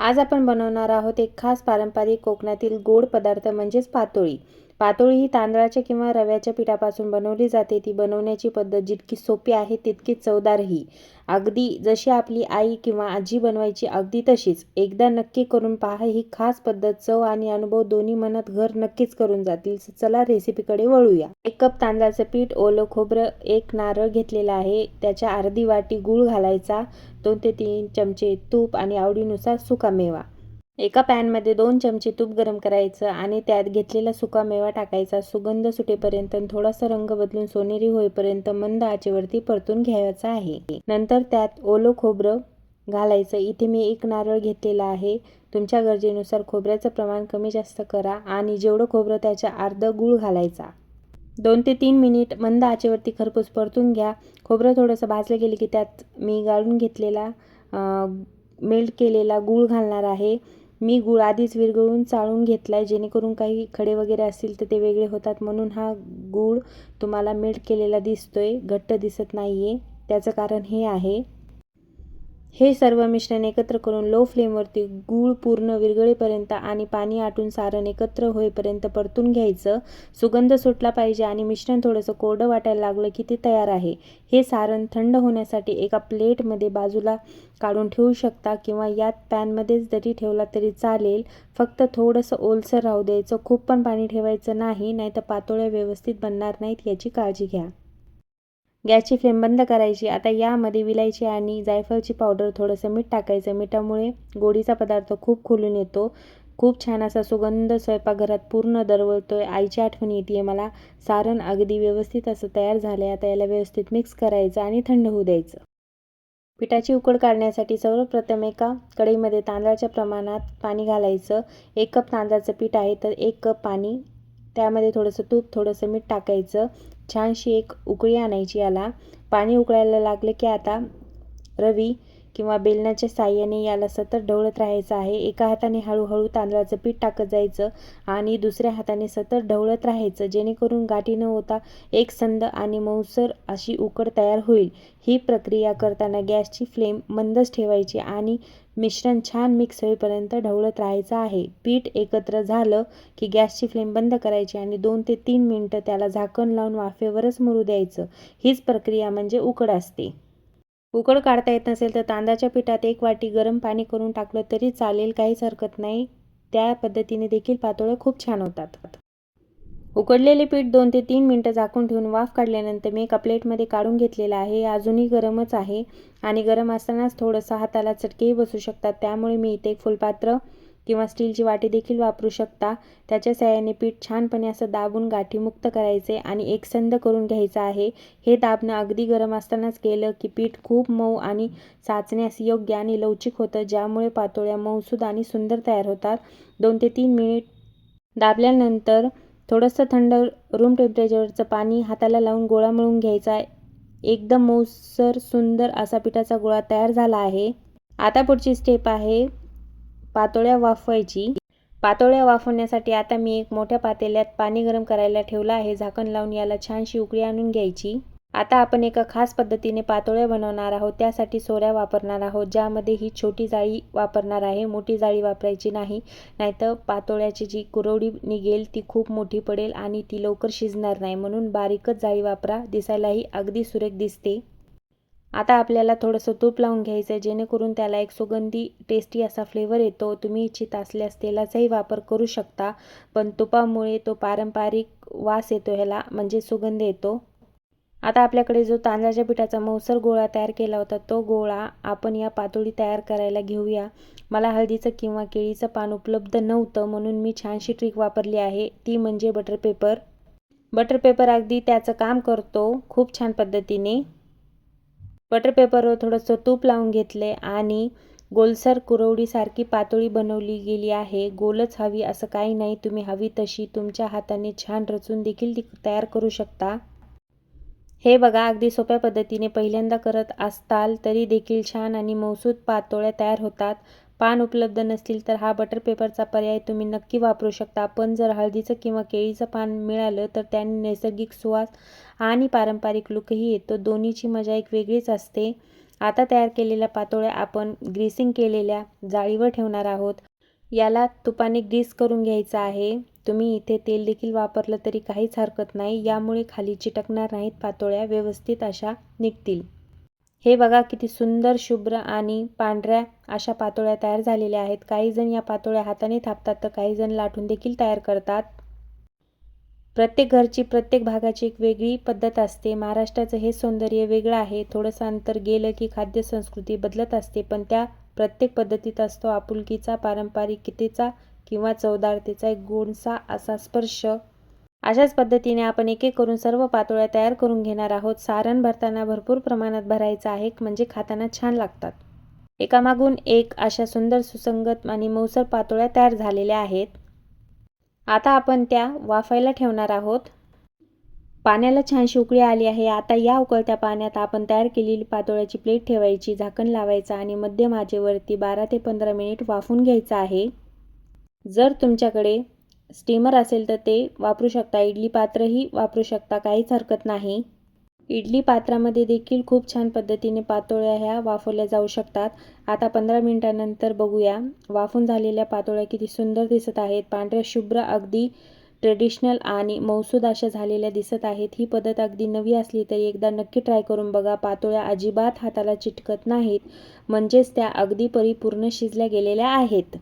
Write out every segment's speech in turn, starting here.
आज आपण बनवणार आहोत एक खास पारंपरिक कोकणातील गोड पदार्थ म्हणजेच पातोळी. पातोळी ही तांदळाच्या किंवा रव्याच्या पिठापासून बनवली जाते. ती बनवण्याची पद्धत जितकी सोपी आहे तितकीच चवदारही अगदी जशी आपली आई किंवा आजी बनवायची अगदी तशीच. एकदा नक्की करून पहा ही खास पद्धत चव आणि अनुभव दोन्ही मनात घर नक्कीच करून जातील. चला रेसिपीकडे वळूया. एक कप तांदळाचं पीठ ओलं खोबरं एक नारळ घेतलेला आहे. त्याच्या अर्धी वाटी गूळ घालायचा. दोन ते तीन चमचे तूप आणि आवडीनुसार सुकामेवा एका पॅनमध्ये दोन चमचे तूप गरम करायचं आणि त्यात घेतलेला सुका मेवा टाकायचा. सुगंध सुटेपर्यंत थोडासा रंग बदलून सोनेरी होईपर्यंत मंद आचेवरती परतून घ्यायचा आहे. नंतर त्यात ओलं खोबरं घालायचं. इथे मी एक नारळ घेतलेला आहे. तुमच्या गरजेनुसार खोबऱ्याचं प्रमाण कमी जास्त करा आणि जेवढं खोबरं त्याच्या अर्ध गूळ घालायचा. दोन ते तीन मिनिट मंद आचेवरती खरपूस परतून घ्या. खोबरं थोडंसं भाजलं गेलं की त्यात मी गाळून घेतलेला मेल्ट केलेला गूळ घालणार आहे. मी गुळ आधीच विरघळून चाळून घेतला आहे जेणेकरून काही खडे वगैरे असतील तर ते वेगळे होतात. म्हणून हा गूळ तुम्हाला मेल्ट केलेला दिसतो आहे घट्ट दिसत नाही आहे त्याचं कारण हे आहे हे सर्व मिश्रण एकत्र करून लो फ्लेमवरती गूळ पूर्ण विरघळेपर्यंत आणि पाणी आटून सारण एकत्र होईपर्यंत परतून घ्यायचं. सुगंध सुटला पाहिजे आणि मिश्रण थोडंसं कोरडं वाटायला लागलं की ते तयार आहे. हे सारण थंड होण्यासाठी एका प्लेटमध्ये बाजूला काढून ठेवू शकता किंवा यात पॅनमध्येच जरी ठेवला तरी चालेल. फक्त थोडंसं ओलसर राहू द्यायचं. खूप पण पाणी ठेवायचं नाही नाहीतर पातोळ्या व्यवस्थित बनणार नाहीत याची काळजी घ्या. गॅसची फ्लेम बंद करायची. आता यामध्ये विलायची आणि जायफळची पावडर थोडंसं मीठ टाकायचं. मिठामुळे गोडीचा पदार्थ खूप खुलून येतो. खूप छान असा सुगंध स्वयंपाकघरात पूर्ण दरवळतो आहे आईची आठवण येते आहे मला. सारण अगदी व्यवस्थित असं तयार झालं आहे आता याला व्यवस्थित मिक्स करायचं आणि थंड होऊ द्यायचं. पिठाची उकड काढण्यासाठी सर्वप्रथम एका कढईमध्ये तांदळाच्या प्रमाणात पाणी घालायचं. एक कप तांदळाचं पीठ आहे तर एक कप पाणी त्यामध्ये थोडंसं तूप थोडंसं मीठ टाकायचं. छानशी एक उकळी आणायची याला. पाणी उकळायला लागले की आता रवी किंवा बेलनाच्या साह्याने याला सतत ढवळत राहायचं आहे. एका हाताने हळूहळू तांदळाचं पीठ टाकत जायचं आणि दुसऱ्या हाताने सतत ढवळत राहायचं. जेणेकरून गाठी न होता एक संद आणि मऊसर अशी उकड तयार होईल. ही प्रक्रिया करताना गॅसची फ्लेम मंदच ठेवायची आणि मिश्रण छान मिक्स होईपर्यंत ढवळत राहायचं आहे. पीठ एकत्र झालं की गॅसची फ्लेम बंद करायची आणि दोन ते तीन मिनटं त्याला झाकण लावून वाफेवरच मुरू द्यायचं. हीच प्रक्रिया म्हणजे उकड असते. उकड काढता येत नसेल तर तांदळाच्या पिठात एक वाटी गरम पाणी करून टाकलं तरी चालेल काहीच हरकत नाही. त्या पद्धतीने देखील पातोळ्या खूप छान होतात. उकडलेले पीठ दोन ते तीन मिनटं झाकून ठेवून वाफ काढल्यानंतर मी एका प्लेटमध्ये काढून घेतलेलं आहे. अजूनही गरमच आहे आणि गरम असतानाच थोडंसं हाताला चटकेही बसू शकतात. त्यामुळे मी इथे एक फुलपात्र किंवा स्टीलची वाटी देखील वापरू शकता. त्याच्या सहाय्याने पीठ छानपणे असं दाबून गाठीमुक्त करायचे आणि एकसंद करून घ्यायचं आहे. हे दाबणं अगदी गरम असतानाच केलं की पीठ खूप मऊ आणि साचण्यास योग्य आणि लवचिक होतं. ज्यामुळे पातोळ्या मऊसूद आणि सुंदर तयार होतात. दोन ते तीन मिनिट दाबल्यानंतर थोडंसं थंड रूम टेम्परेचरचं पाणी हाताला लावून गोळा मळून घ्यायचा. एकदम मऊसर सुंदर असा पिठाचा गोळा तयार झाला आहे. आता पुढची स्टेप आहे पातोळ्या वाफवायची. पातोळ्या वाफवण्यासाठी आता मी एक मोठ्या पातेल्यात पाणी गरम करायला ठेवलं आहे. झाकण लावून याला छानशी उकळी आणून घ्यायची. आता आपण एका खास पद्धतीने पातोळ्या बनवणार आहोत त्यासाठी सोऱ्या वापरणार आहोत ज्यामध्ये ही छोटी जाळी वापरणार आहे. मोठी जाळी वापरायची नाही नाहीतर पातोळ्याची जी कुरवडी निघेल ती खूप मोठी पडेल आणि ती लवकर शिजणार नाही. म्हणून बारीकच जाळी वापरा दिसायलाही अगदी सुरेख दिसते. आता आपल्याला थोडंसं तूप लावून घ्यायचं आहे जेणेकरून त्याला एक सुगंधी टेस्टी असा फ्लेवर येतो. तुम्ही इच्छित असल्यास तेलाचाही वापर करू शकता पण तुपामुळे तो पारंपरिक वास येतो ह्याला म्हणजे सुगंध येतो. आता आपल्याकडे जो तांदळाच्या पिठाचा मौसर गोळा तयार केला होता तो गोळा आपण या पातोळी तयार करायला घेऊया. मला हळदीचं किंवा केळीचं पान उपलब्ध नव्हतं म्हणून मी छानशी ट्रिक वापरली आहे. ती म्हणजे बटर पेपर बटर पेपर अगदी त्याचं काम करतो खूप छान पद्धतीने. बटर पेपरवर थोडंसं तूप लावून घेतले आणि गोलसर कुरवडीसारखी पातोळी बनवली गेली आहे. गोलच हवी असं काही नाही तुम्ही हवी तशी तुमच्या हाताने छान रचून देखील ती तयार करू शकता. हे बघा अगदी सोप्या पद्धतीने पहिल्यांदा करत असताल तरी देखील छान आणि मौसूद पातोळ्या तयार होतात. पान उपलब्ध नसतील तर हा बटर पेपरचा पर्याय तुम्ही नक्की वापरू शकता. पण जर हळदीचं किंवा केळीचं पान मिळालं तर त्याने नैसर्गिक सुवास आणि पारंपरिक लुकही येतो. दोन्हीची मजा एक वेगळीच असते. आता तयार केलेल्या पातोळ्या आपण ग्रीसिंग केलेल्या जाळीवर ठेवणार आहोत. याला तुपाने ग्रीस करून घ्यायचं आहे. तुम्ही इथे तेल देखील वापरलं तरी काहीच हरकत नाही. यामुळे खाली चिटकणार नाहीत पातोळ्या व्यवस्थित अशा निघतील. हे बघा किती सुंदर शुभ्र आणि पांढऱ्या अशा पातोळ्या तयार झालेल्या आहेत. काही जण या पातोळ्या हाताने थापतात तर काही जण लाटून देखील तयार करतात. प्रत्येक घरची प्रत्येक भागाची एक वेगळी पद्धत असते. महाराष्ट्राचं हे सौंदर्य वेगळं आहे. थोडंसं अंतर गेलं की खाद्य संस्कृती बदलत असते पण त्या प्रत्येक पद्धतीत असतो. आपुलकीचा पारंपरिकतेचा किंवा चवदारतेचा एक गोडसा असा स्पर्श. अशाच पद्धतीने आपण एक एक करून सर्व पातोळ्या तयार करून घेणार आहोत. सारण भरताना भरपूर प्रमाणात भरायचं आहे म्हणजे खाताना छान लागतात. एकामागून एक अशा सुंदर सुसंगत आणि मऊसर पातोळ्या तयार झालेल्या आहेत. आता आपण त्या वाफायला ठेवणार आहोत. पाण्याला छान शिवकळी आली आहे. आता या उकळत्या पाण्यात आपण तयार केलेली पातोळ्याची प्लेट ठेवायची झाकण लावायचं आणि मध्यमाजेवरती बारा ते पंधरा मिनिट वाफून घ्यायचं आहे. जर तुमच्याकडे स्टीमर असेल तर ते वापरू शकता. इडली पात्रही वापरू शकता. काहीच हरकत नाही. इडली पात्रामध्ये देखील खूप छान पद्धतीने पातोळ्या ह्या वाफवल्या जाऊ शकतात. आता पंधरा मिनटानंतर बघूया. वाफून झालेल्या पातोळ्या किती सुंदर दिसत आहेत. पांढऱ्या शुभ्र अगदी ट्रेडिशनल आणि मौसूद अशा झालेल्या दिसत आहेत. ही पद्धत अगदी नवी असली तरी एकदा नक्की ट्राय करून बघा. पातोळ्या अजिबात हाताला चिटकत नाहीत. म्हणजेच त्या अगदी परिपूर्ण शिजल्या गेलेल्या आहेत.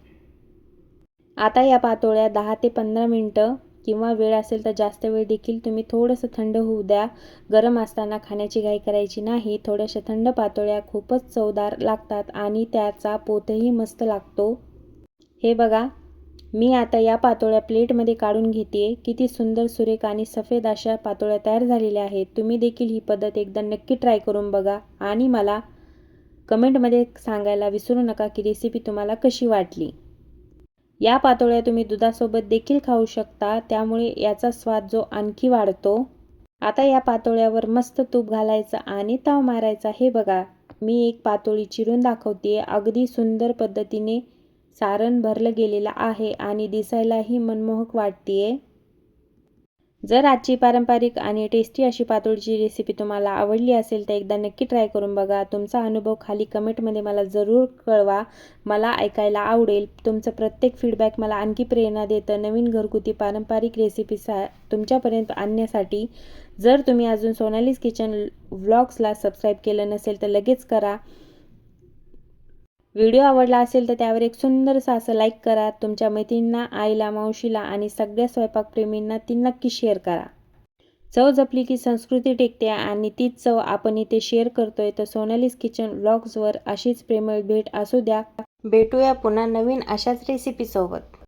आता या पातोळ्या दहा ते पंधरा मिनटं किंवा वेळ असेल तर जास्त वेळ देखील तुम्ही थोडंसं थंड होऊ द्या. गरम असताना खाण्याची घाई करायची नाही. थोड्याशा थंड पातोळ्या खूपच चवदार लागतात आणि त्याचा पोतही मस्त लागतो. हे बघा मी आता या पातोळ्या प्लेटमध्ये काढून घेते किती सुंदर सुरेख आणि सफेद अशा पातोळ्या तयार झालेल्या आहेत. तुम्ही देखील ही पद्धत एकदा नक्की ट्राय करून बघा आणि मला कमेंटमध्ये सांगायला विसरू नका की रेसिपी तुम्हाला कशी वाटली. या पातोळ्या तुम्ही दुधासोबत देखील खाऊ शकता त्यामुळे याचा स्वाद जो आणखी वाढतो. आता या पातोळ्यावर मस्त तूप घालायचं आणि ताव मारायचा. हे बघा मी एक पातोळी चिरून दाखवते. अगदी सुंदर पद्धतीने सारण भरलं गेलेलं आहे आणि दिसायलाही मनमोहक वाटते जर आजची पारंपरिक आणि टेस्टी अशी पातोळीची रेसिपी तुम्हाला आवडली असेल तर एकदा नक्की ट्राय करून बघा. तुमचा अनुभव खाली कमेंटमध्ये मला जरूर कळवा. मला ऐकायला आवडेल. तुमचं प्रत्येक फीडबॅक मला आणखी प्रेरणा देतं. नवीन घरगुती पारंपरिक रेसिपी सा तुमच्यापर्यंत आणण्यासाठी जर तुम्ही अजून सोनालीस किचन व्लॉग्सला सबस्क्राईब केलं नसेल तर लगेच करा. व्हिडिओ आवडला असेल तर त्यावर एक सुंदरसं असं लाईक करा. तुमच्या मैत्रिणींना आईला मावशीला आणि सगळ्या स्वयंपाकप्रेमींना ती नक्की शेअर करा. चव जपली की संस्कृती टेकते आणि तीच चव आपण इथे शेअर करतोय. तर सोनालीस किचन व्लॉग्सवर अशीच प्रेमळ भेट असू द्या. भेटूया पुन्हा नवीन अशाच रेसिपीसोबत